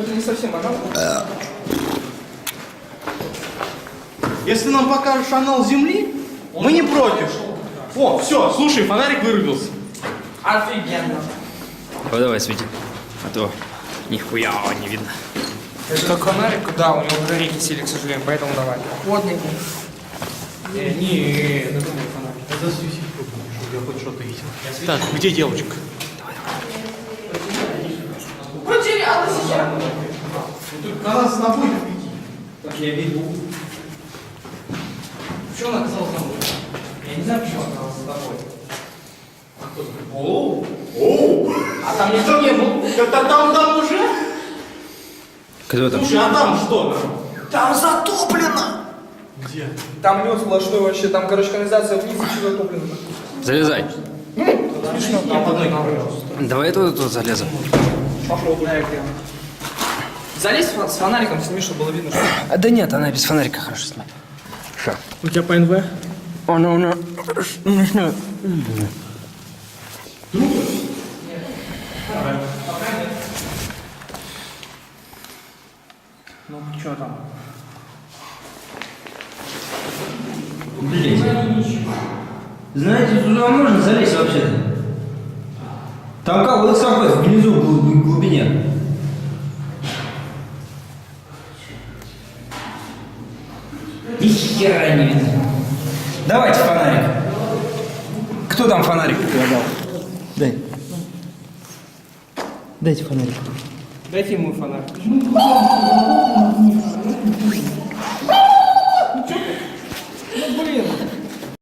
это не совсем анал. Если нам покажешь анал Земли, мы не против. О, все, слушай, фонарик вырубился. Офигенно. О, давай, свети. А то нихуя не видно. Это как фонарик? Да, у него батарейки сели, к сожалению, поэтому давай. Водный. Э, не, надумай фонарик. Это засвети, чтобы я хоть что-то видел. Так, где девочка? Потерялась Только она с тобой идти. Так я веду. Почему она оказалась за мной? Я не знаю, почему она оказалась за тобой. Оу, оу. А там никто не был. Это там, там уже? Кто там? Слушай, а там что? Там затоплено. Где? Там лед сплошной вообще, там, короче, канализация вниз и все затоплено. Залезай. Смешно. Там. Давай я тут, тут залезу. Попробуй. Залезь фо- с фонариком, сними, чтобы было видно, что... А, да нет, она без фонарика хорошо снимает. Ша. У тебя по НВ? Она, она... Не знаю. Ну, что там? Блин. Знаете, туда можно залезть вообще-то? Там как, вот какой, внизу, в глубине. Ни хера не видно. Давайте фонарик. Кто там фонарик предлагал? Дай. Дайте фонарик. Дайте ему фонарик.